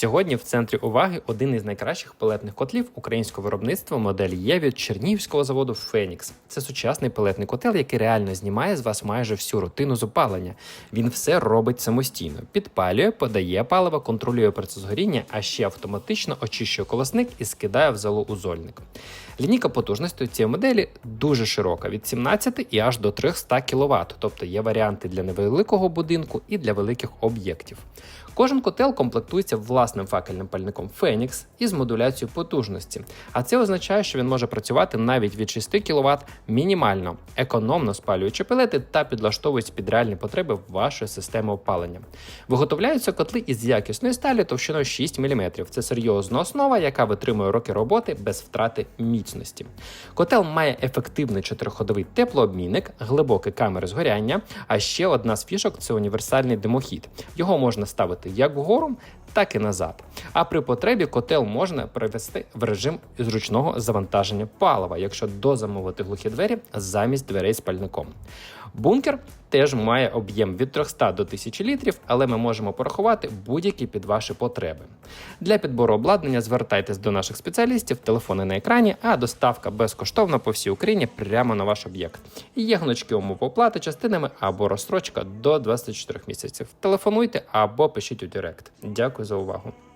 Сьогодні в центрі уваги один із найкращих пелетних котлів українського виробництва модель Є від Чернігівського заводу Фенікс. Це сучасний пелетний котел, який реально знімає з вас майже всю рутину з опалення. Він все робить самостійно: підпалює, подає паливо, контролює процес горіння, а ще автоматично очищує колосник і скидає в залу узольник. Лінійка потужності цієї моделі дуже широка від 17 і аж до 300 кВт, тобто є варіанти для невеликого будинку і для великих об'єктів. Кожен котел комплектується власним факельним пальником Phoenix із модуляцією потужності, а це означає, що він може працювати навіть від 6 кВт мінімально, економно спалюючи пелети та підлаштовуючи під реальні потреби вашої системи опалення. Виготовляються котли із якісної сталі товщиною 6 мм. Це серйозна основа, яка витримує роки роботи без втрати міцності. Котел має ефективний чотириходовий теплообмінник, глибокі камери згоряння, а ще одна з фішок це універсальний димохід. Його можна ставити як вгору, так і назад. А при потребі котел можна перевести в режим зручного завантаження палива, якщо дозамовити глухі двері замість дверей з пальником. Бункер теж має об'єм від 300 до 1000 літрів, але ми можемо порахувати будь-які під ваші потреби. Для підбору обладнання звертайтесь до наших спеціалістів, телефони на екрані, а доставка безкоштовна по всій Україні прямо на ваш об'єкт. Є гнучки умови оплати частинами або розстрочка до 24 місяців. Телефонуйте або пишіть у Директ. Дякую за увагу.